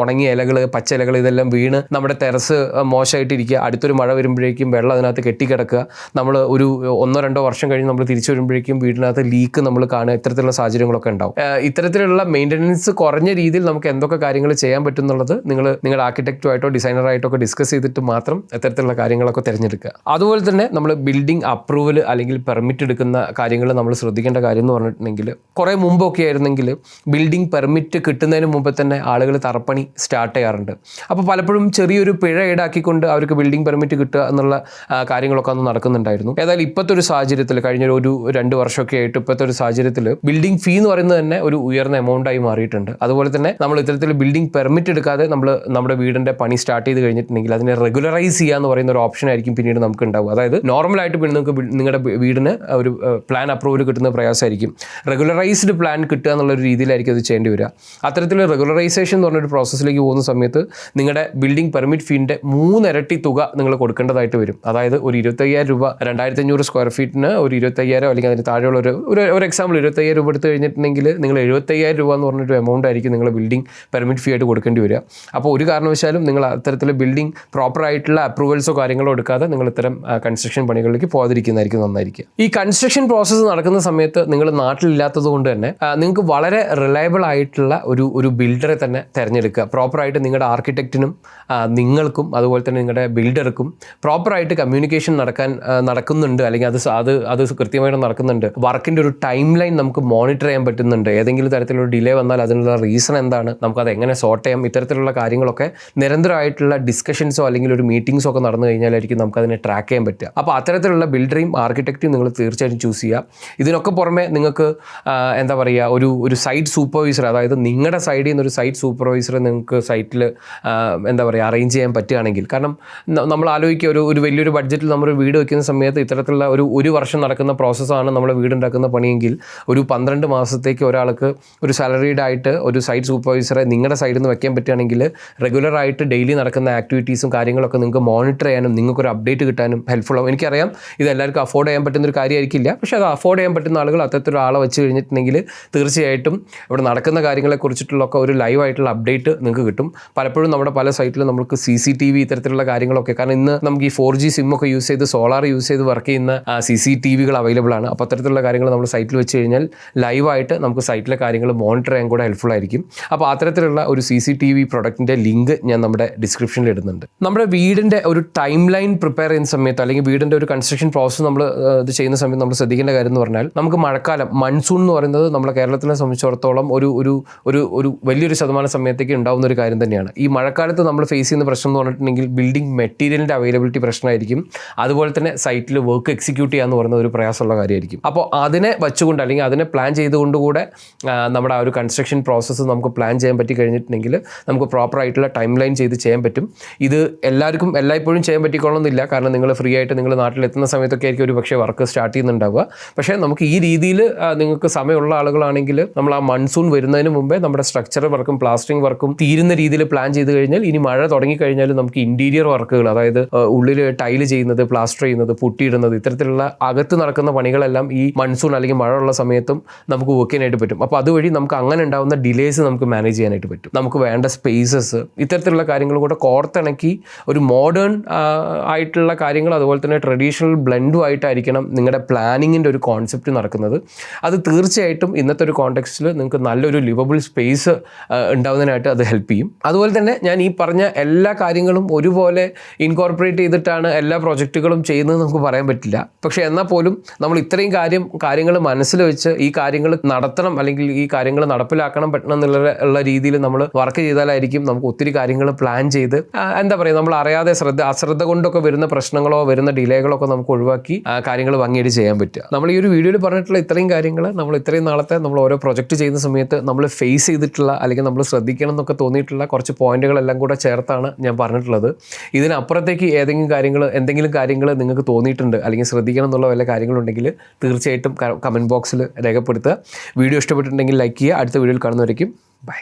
ഉണങ്ങിയ ഇലകൾ പച്ച ഇലകൾ ഇതെല്ലാം വീണ് നമ്മുടെ ടെറസ് മോശമായിട്ടിരിക്കുക. അടുത്തൊരു മഴ വരുമ്പോഴേക്കും വെള്ളം അതിനകത്ത് കെട്ടിക്കിടക്കുക. നമ്മൾ ഒരു ഒന്നോ രണ്ടോ വർഷം കഴിഞ്ഞ് നമ്മൾ തിരിച്ചു വരുമ്പോഴേക്കും വീടിനകത്ത് ലീക്ക് നമ്മൾ കാണുക. ഇത്തരത്തിലുള്ള സാഹചര്യങ്ങളൊക്കെ ഉണ്ടാവും. ഇത്തരത്തിലുള്ള മെയിന്റനൻസ് കുറഞ്ഞ രീതിയിൽ നമുക്ക് എന്തൊക്കെ കാര്യങ്ങൾ ചെയ്യാൻ പറ്റും എന്നുള്ളത് നിങ്ങൾ നിങ്ങളുടെ ആർക്കിടെക്റ്റുമായിട്ടോ ഡിസൈനറായിട്ടോ ഒക്കെ ഡിസ്കസ് ചെയ്തിട്ട് മാത്രം ഇത്തരത്തിലുള്ള കാര്യങ്ങളൊക്കെ തിരഞ്ഞെടുക്കുക. അതുപോലെ തന്നെ നമ്മൾ ബിൽഡിംഗ് അപ്രൂവൽ അല്ലെങ്കിൽ പെർമിറ്റ് എടുക്കുന്ന കാര്യങ്ങൾ നമ്മൾ ശ്രദ്ധിക്കേണ്ട കാര്യം എന്ന് പറഞ്ഞിട്ടുണ്ടെങ്കിൽ കുറേ മുമ്പൊക്കെ ആയിരുന്നെങ്കിൽ ബിൽഡിംഗ് പെർമിറ്റ് കിട്ടുന്നതിന് മുമ്പ് തന്നെ ആളുകൾ തറപ്പണി സ്റ്റാർട്ട് ചെയ്യാറുണ്ട്. അപ്പോൾ പലപ്പോഴും ചെറിയൊരു പിഴ ഈടാക്കിക്കൊണ്ട് അവർക്ക് ബിൽഡിംഗ് പെർമിറ്റ് കിട്ടുക എന്നുള്ള കാര്യങ്ങളൊക്കെ അന്ന് നടക്കുന്നുണ്ടായിരുന്നു. ഏതായാലും ഇപ്പോഴത്തെ ഒരു സാഹചര്യത്തിൽ കഴിഞ്ഞ ഒരു രണ്ട് വർഷമൊക്കെ ആയിട്ട് ഇപ്പോഴത്തെ ഒരു സാഹചര്യത്തിൽ ബിൽഡിംഗ് ഫീ എന്ന് പറയുന്നത് തന്നെ ഒരു ഉയർന്ന എമൗണ്ട് ആയി മാറിയിട്ടുണ്ട്. അതുപോലെ തന്നെ നമ്മൾ ഇത്തരത്തിൽ ബിൽഡിംഗ് പെർമിറ്റ് എടുക്കാതെ നമ്മൾ നമ്മുടെ വീടിന്റെ പണി സ്റ്റാർട്ട് ചെയ്ത് കഴിഞ്ഞിട്ടുണ്ടെങ്കിൽ അതിനെ റെഗുലറൈസ് ചെയ്യുക എന്ന് പറയുന്ന ഒരു ഓപ്ഷൻ ആയിരിക്കും പിന്നീട് നമുക്ക് ഉണ്ടാവുക. അതായത് നോർമലായിട്ട് പിന്നെ നിങ്ങൾക്ക് നിങ്ങളുടെ വീടിന് ഒരു പ്ലാൻ അപ്രൂവൽ കിട്ടുന്ന പ്രയാസമായിരിക്കും. റെഗുലറൈസ്ഡ് പ്ലാൻ കിട്ടുക എന്നുള്ള ഒരു രീതിയിലായിരിക്കും അത് ചെയ്യേണ്ടി വരിക. അത്തരത്തിൽ റെഗുലറൈസേഷൻ എന്ന് പറഞ്ഞൊരു പ്രോസസ്സിലേക്ക് പോകുന്ന സമയത്ത് നിങ്ങളുടെ ബിൽഡിംഗ് പെർമിറ്റ് ഫീന്റെ മൂന്നിരട്ടി തുക നിങ്ങൾ കൊടുക്കേണ്ടതായിട്ട് വരും. അതായത് ഒരു ഇരുപത്തയ്യായിരം രൂപ രണ്ടായിരത്തി അഞ്ഞൂറ് സ്ക്വയർ ഫീറ്റിന് ഒരു ഇരുപത്തയ്യായിരം അല്ലെങ്കിൽ അതിന് താഴെയുള്ള ഒരു ഒരു എക്സാമ്പിൾ ഇരുപത്തയ്യായിരം രൂപ എടുത്ത് കഴിഞ്ഞിട്ടുണ്ടെങ്കിൽ നിങ്ങൾ എഴുപത്തയ്യായിരം രൂപ എന്ന് പറഞ്ഞൊരു എമൗണ്ട് ആയിരിക്കും നിങ്ങൾ ബിൽഡിംഗ് പെർമിറ്റ് ഫീ ആയിട്ട് കൊടുക്കേണ്ടി വരിക. അപ്പോൾ ഒരു കാരണവശാലും നിങ്ങൾ അത്തരത്തിൽ ബിൽഡിംഗ് പ്രോപ്പർ ആയിട്ടുള്ള അപ്രൂവൽസോ കാര്യങ്ങളോ എടുക്കാതെ നിങ്ങൾ ഇത്തരം കൺസ്ട്രക്ഷൻ പണികളിലേക്ക് പോകാതിരിക്കുന്നതായിരിക്കും നന്നായിരിക്കും ഈ കൺസ്ട്രക്ഷൻ പ്രോസസ്സ് നടക്കുന്ന സമയത്ത് നിങ്ങൾ നാട്ടിലില്ലാത്തത് കൊണ്ട് തന്നെ നിങ്ങൾക്ക് വളരെ റിലയബിൾ ആയിട്ടുള്ള ഒരു ഒരു ബിൽഡറെ തന്നെ തിരഞ്ഞെടുക്കുക. പ്രോപ്പറായിട്ട് നിങ്ങളുടെ ആർക്കിടെക്റ്റിനും നിങ്ങൾക്കും അതുപോലെ തന്നെ നിങ്ങളുടെ ബിൽഡർക്കും പ്രോപ്പറായിട്ട് കമ്മ്യൂണിക്കേഷൻ നടക്കാൻ നടക്കുന്നുണ്ട്. അല്ലെങ്കിൽ അത് അത് അത് കൃത്യമായിട്ട് നടക്കുന്നുണ്ട്. വർക്കിന്റെ ഒരു ടൈം ലൈൻ നമുക്ക് മോണിറ്റർ ചെയ്യാൻ പറ്റുന്നുണ്ട്. ഏതെങ്കിലും തരത്തിലുള്ള ഡിലേ വന്നാൽ അതിനുള്ള റീസൺ എന്താണ്? നമുക്കത് എങ്ങനെ സോർട്ട് ചെയ്യാം? ഇത്തരത്തിലുള്ള കാര്യങ്ങളൊക്കെ നിരന്തരമായിട്ടുള്ള ഡിസ്കഷൻസോ അല്ലെങ്കിൽ ഒരു മീറ്റിംഗ്സോ ഒക്കെ നടന്നു കഴിഞ്ഞാലായിരിക്കും നമുക്കതിനെ ട്രാക്ക് ചെയ്യാൻ പറ്റുക. അപ്പോൾ അത്തരത്തിലുള്ള ബിൽഡറെയും ആർക്കിടെക്റ്റും നിങ്ങൾ തീർച്ചയായിട്ടും ചൂസ് ചെയ്യുക. ഇതിനൊക്കെ പുറമെ നിങ്ങൾക്ക് എന്താ പറയുക ഒരു ഒരു സൈഡ് സൂപ്പർ സൂപ്പർവൈസർ അതായത് നിങ്ങളുടെ സൈഡിൽ നിന്ന് ഒരു സൈറ്റ് സൂപ്പർവൈസർ നിങ്ങൾക്ക് സൈറ്റിൽ എന്താ പറയുക അറേഞ്ച് ചെയ്യാൻ പറ്റുകയാണെങ്കിൽ കാരണം നമ്മൾ ആലോചിക്കുക ഒരു ഒരു വലിയൊരു ബഡ്ജറ്റിൽ നമ്മൾ വീട് വയ്ക്കുന്ന സമയത്ത് ഇത്തരത്തിലുള്ള ഒരു ഒരു വർഷം നടക്കുന്ന പ്രോസസ്സാണ് നമ്മൾ വീടുണ്ടാക്കുന്ന പണിയെങ്കിൽ ഒരു പന്ത്രണ്ട് മാസത്തേക്ക് ഒരാൾക്ക് ഒരു സാലറീഡ് ആയിട്ട് ഒരു സൈറ്റ് സൂപ്പർവൈസറെ നിങ്ങളുടെ സൈഡിൽ നിന്ന് വയ്ക്കാൻ പറ്റുകയാണെങ്കിൽ റെഗുലറായിട്ട് ഡെയിലി നടക്കുന്ന ആക്ടിവിറ്റീസും കാര്യങ്ങളൊക്കെ നിങ്ങൾക്ക് മോണിറ്റർ ചെയ്യാനും നിങ്ങൾക്കൊരു അപ്ഡേറ്റ് കിട്ടാനും ഹെൽപ്ഫുൾ ആവും. എനിക്കറിയാം ഇത് എല്ലാവർക്കും അഫോർഡ് ചെയ്യാൻ പറ്റുന്ന ഒരു കാര്യമായിരിക്കില്ല. പക്ഷേ അത് അഫോർഡ് ചെയ്യാൻ പറ്റുന്ന ആളുകൾ അത്തരത്തിലൊരാളെ വെച്ച് കഴിഞ്ഞിട്ടുണ്ടെങ്കിൽ തീർച്ചയായിട്ടും ഇവിടെ നടക്കുന്ന കാര്യങ്ങളെക്കുറിച്ചിട്ടുള്ളൊക്കെ ഒരു ലൈവ് ആയിട്ടുള്ള അപ്ഡേറ്റ് നിങ്ങൾക്ക് കിട്ടും. പലപ്പോഴും നമ്മുടെ പല സൈറ്റിലും നമുക്ക് സി സി ടി വി ഇത്തരത്തിലുള്ള കാര്യങ്ങളൊക്കെ. കാരണം ഇന്ന് നമുക്ക് ഈ ഫോർ ജി സിം ഒക്കെ യൂസ് ചെയ്ത് സോളാർ യൂസ് ചെയ്ത് വർക്ക് ചെയ്യുന്ന സി സി ടി വികൾ അവൈലബിൾ ആണ്. അപ്പോൾ അത്തരത്തിലുള്ള കാര്യങ്ങൾ നമ്മൾ സൈറ്റിൽ വെച്ച് കഴിഞ്ഞാൽ ലൈവായിട്ട് നമുക്ക് സൈറ്റിലെ കാര്യങ്ങൾ മോണിറ്റർ ചെയ്യാൻ കൂടെ ഹെൽപ്ഫുൾ ആയിരിക്കും. അപ്പോൾ അത്തരത്തിലുള്ള ഒരു സി സി ടി വി പ്രൊഡക്റ്റിന്റെ ലിങ്ക് ഞാൻ നമ്മുടെ ഡിസ്ക്രിപ്ഷനിൽ ഇടുന്നുണ്ട്. നമ്മുടെ വീടിന്റെ ഒരു ടൈം ലൈൻ പ്രിപ്പയർ ചെയ്യുന്ന സമയത്ത് അല്ലെങ്കിൽ വീടിന്റെ ഒരു കൺസ്ട്രക്ഷൻ പ്രോസസ്സ് നമ്മൾ ഇത് ചെയ്യുന്ന സമയത്ത് നമ്മൾ ശ്രദ്ധിക്കേണ്ട കാര്യം എന്ന് പറഞ്ഞാൽ നമുക്ക് മഴക്കാലം മൺസൂൺ എന്ന് പറയുന്നത് നമ്മുടെ കേരളത്തിനെ സംബന്ധിച്ചിടത്തോളം ഒരു ഒരു ഒരു ഒരു വലിയൊരു ശതമാനം സമയത്തേക്ക് ഉണ്ടാകുന്ന ഒരു കാര്യം തന്നെയാണ്. ഈ മഴക്കാലത്ത് നമ്മൾ ഫേസ് ചെയ്യുന്ന പ്രശ്നം എന്ന് പറഞ്ഞിട്ടുണ്ടെങ്കിൽ ബിൽഡിംഗ് മെറ്റീരിയലിന്റെ അവൈലബിലിറ്റി പ്രശ്നമായിരിക്കും. അതുപോലെ തന്നെ സൈറ്റിൽ വർക്ക് എക്സിക്യൂട്ട് ചെയ്യാന്ന് പറയുന്ന ഒരു പ്രയാസമുള്ള കാര്യമായിരിക്കും. അപ്പോൾ അതിനെ വെച്ചുകൊണ്ട് അല്ലെങ്കിൽ അതിനെ പ്ലാൻ ചെയ്തുകൊണ്ട് കൂടെ നമ്മുടെ ആ ഒരു കൺസ്ട്രക്ഷൻ പ്രോസസ്സ് നമുക്ക് പ്ലാൻ ചെയ്യാൻ പറ്റി കഴിഞ്ഞിട്ടുണ്ടെങ്കിൽ നമുക്ക് പ്രോപ്പർ ആയിട്ടുള്ള ടൈം ലൈൻ ചെയ്ത് ചെയ്യാൻ പറ്റും. ഇത് എല്ലാവർക്കും എല്ലായ്പ്പോഴും ചെയ്യാൻ പറ്റിക്കൊള്ളണമെന്നില്ല. കാരണം നിങ്ങൾ ഫ്രീ ആയിട്ട് നിങ്ങൾ നാട്ടിലെത്തുന്ന സമയത്തൊക്കെ ആയിരിക്കും ഒരു പക്ഷേ വർക്ക് സ്റ്റാർട്ട് ചെയ്യുന്നുണ്ടാവുക. പക്ഷേ നമുക്ക് ഈ രീതിയിൽ നിങ്ങൾക്ക് സമയമുള്ള ആളുകളാണെങ്കിൽ നമ്മൾ ആ മൺസൂൺ വരുന്നതിന് മുമ്പേ നമ്മുടെ സ്ട്രക്ചർ വർക്കും പ്ലാസ്റ്ററിംഗ് വർക്കും തീരുന്ന രീതിയിൽ പ്ലാൻ ചെയ്ത് കഴിഞ്ഞാൽ ഇനി മഴ തുടങ്ങി കഴിഞ്ഞാൽ നമുക്ക് ഇന്റീരിയർ വർക്കുകൾ അതായത് ഉള്ളിൽ ടൈൽ ചെയ്യുന്നത് പ്ലാസ്റ്റർ ചെയ്യുന്നത് പുട്ടിയിടുന്നത് ഇത്തരത്തിലുള്ള അകത്ത് നടക്കുന്ന പണികളെല്ലാം ഈ മൺസൂൺ അല്ലെങ്കിൽ മഴ ഉള്ള സമയത്തും നമുക്ക് വർക്ക് പറ്റും. അപ്പോൾ അതുവഴി നമുക്ക് അങ്ങനെ ഉണ്ടാകുന്ന ഡിലേസ് നമുക്ക് മാനേജ് ചെയ്യാനായിട്ട് പറ്റും. നമുക്ക് വേണ്ട സ്പേസസ് ഇത്തരത്തിലുള്ള കാര്യങ്ങൾ കൂടെ കോർത്തിണക്കി ഒരു മോഡേൺ ആയിട്ടുള്ള കാര്യങ്ങൾ അതുപോലെ തന്നെ ട്രഡീഷണൽ ബ്ലെൻഡും ആയിട്ടായിരിക്കണം നിങ്ങളുടെ പ്ലാനിങ്ങിന്റെ ഒരു കോൺസെപ്റ്റ് നടക്കുന്നത്. അത് തീർച്ചയായിട്ടും ഇന്നത്തെ ഒരു കോണ്ടെക്സ്റ്റിൽ നിങ്ങൾക്ക് നല്ലൊരു ലിവബിൾ സ്പേസ് ഉണ്ടാവുന്നതിനായിട്ട് അത് ഹെൽപ്പ് ചെയ്യും. അതുപോലെ തന്നെ ഞാൻ ഈ പറഞ്ഞ എല്ലാ കാര്യങ്ങളും ഒരുപോലെ ഇൻകോർപ്പറേറ്റ് ചെയ്തിട്ടാണ് എല്ലാ പ്രോജക്റ്റുകളും ചെയ്യുന്നത് നമുക്ക് പറയാൻ പറ്റില്ല. പക്ഷേ എന്നാൽ പോലും നമ്മൾ ഇത്രയും കാര്യം കാര്യങ്ങൾ മനസ്സിൽ വെച്ച് ഈ കാര്യങ്ങൾ നടത്തണം അല്ലെങ്കിൽ ഈ കാര്യങ്ങൾ നടപ്പിലാക്കണം പറ്റണം എന്നുള്ള ഉള്ള രീതിയിൽ നമ്മൾ വർക്ക് ചെയ്താലായിരിക്കും നമുക്ക് ഒത്തിരി കാര്യങ്ങൾ പ്ലാൻ ചെയ്ത് എന്താ പറയുക നമ്മൾ അറിയാതെ ശ്രദ്ധ അശ്രദ്ധ കൊണ്ടൊക്കെ വരുന്ന പ്രശ്നങ്ങളോ വരുന്ന ഡിലേകളോ ഒക്കെ നമുക്ക് ഒഴിവാക്കി കാര്യങ്ങൾ ഭംഗിയായിട്ട് ചെയ്യാൻ പറ്റുക. നമ്മൾ ഈ ഒരു വീഡിയോയിൽ പറഞ്ഞിട്ടുള്ള ഇത്രയും കാര്യങ്ങൾ നമ്മൾ ഇത്രയും നാളത്തെ നമ്മൾ ഓരോ പ്രൊജക്റ്റ് ചെയ്യുന്ന സമയത്ത് നമ്മൾ ഫേസ് ചെയ്തിട്ടുള്ള അല്ലെങ്കിൽ നമ്മൾ ശ്രദ്ധിക്കണം എന്നൊക്കെ തോന്നിയിട്ടുള്ള കുറച്ച് പോയിന്റുകളെല്ലാം കൂടെ ചേർത്താണ് ഞാൻ പറഞ്ഞിട്ടുള്ളത്. ഇതിനപ്പുറത്തേക്ക് ഏതെങ്കിലും കാര്യങ്ങൾ എന്തെങ്കിലും കാര്യങ്ങൾ നിങ്ങൾക്ക് തോന്നിയിട്ടുണ്ട് അല്ലെങ്കിൽ ശ്രദ്ധിക്കണം എന്നുള്ള വല്ല കാര്യങ്ങളുണ്ടെങ്കിൽ തീർച്ചയായിട്ടും കമന്റ് ബോക്സിൽ രേഖപ്പെടുത്തുക. വീഡിയോ ഇഷ്ടപ്പെട്ടിട്ടുണ്ടെങ്കിൽ ലൈക്ക് ചെയ്യുക. അടുത്ത വീഡിയോയിൽ കാണുന്നവരേക്കും ബൈ